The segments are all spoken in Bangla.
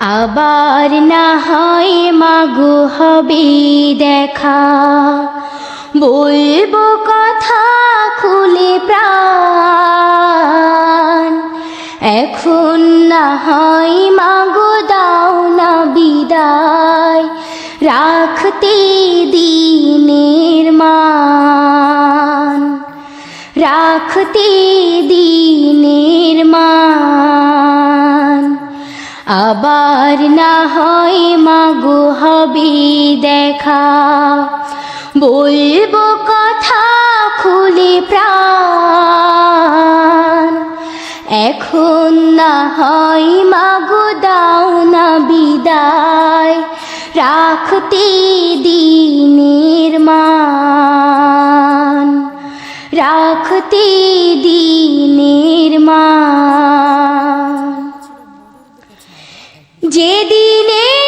আবার না হয় মাগো হবে দেখা। বলব কথা খুলে প্রাণ। এখন না হয় মাগো দাও না বিদায়। রাখতে দিনের মান। রাখতে দিনের মান। আবার না হয় মাগো হবে দেখা। বলব কথা খুলে প্রাণ। এখন না হয় মাগো দাও না বিদায়। রাখতে দিনের মান রাখতে দিনের মান যেদিনের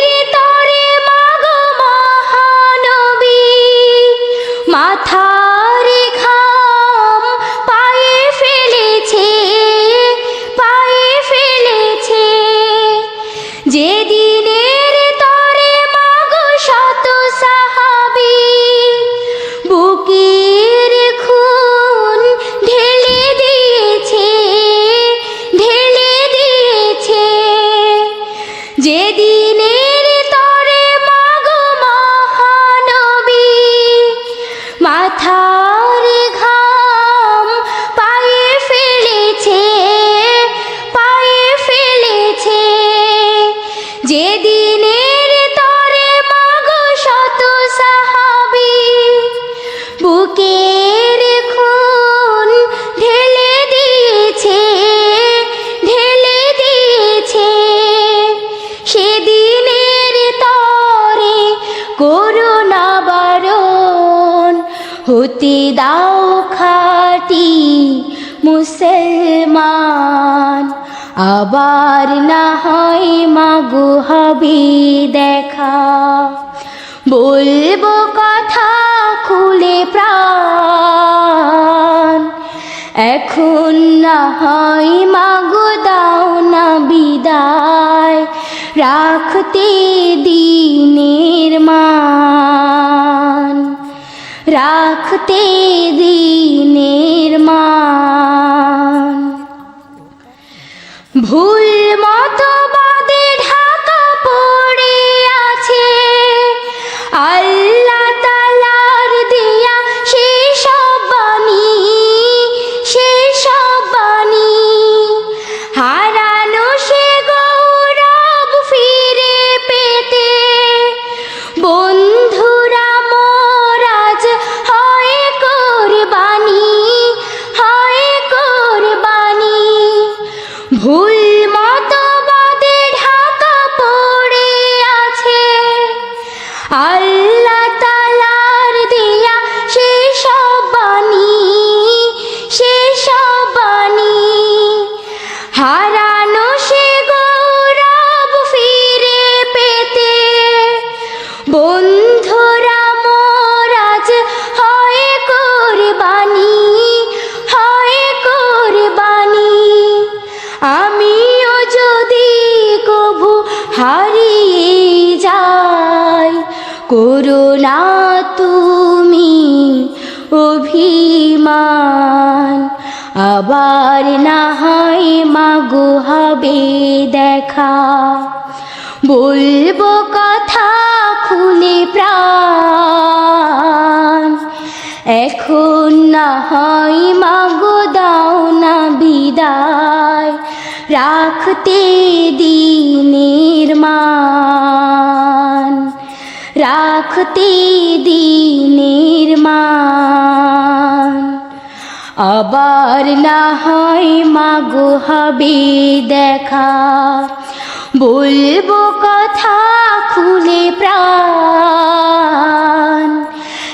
করুণা বারণ হতে দাও খাটি মুসলমান। আবার না হয় মাগো হবে দেখা। বলব কথা খুলে প্রাণ। এখন না হয় মাগো দাও না বিদায়। রাখতে দিনের রাখতে দিনের মা ভুল মতবাদে ভুল তুমি অভিমান। আবার না হয় মাগো হবে দেখা। বলব কথা খুলে প্রাণ। এখন না হয় মাগো দাও না বিদায়। রাখতে দিনের মান রাখতে দিনের মান। আবার না হয় মাগো হবে দেখা। বলব কথা খুলে প্রাণ।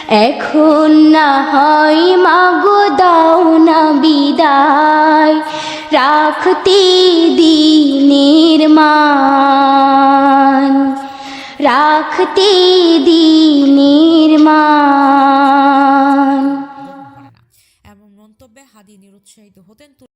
এখন না হয় মাগো দাও না বিদায়। রাখতে দিনের মান। রাখতে দিনের মান এমন মন্তব্যে হাদি নিরুৎসাহিত হতেন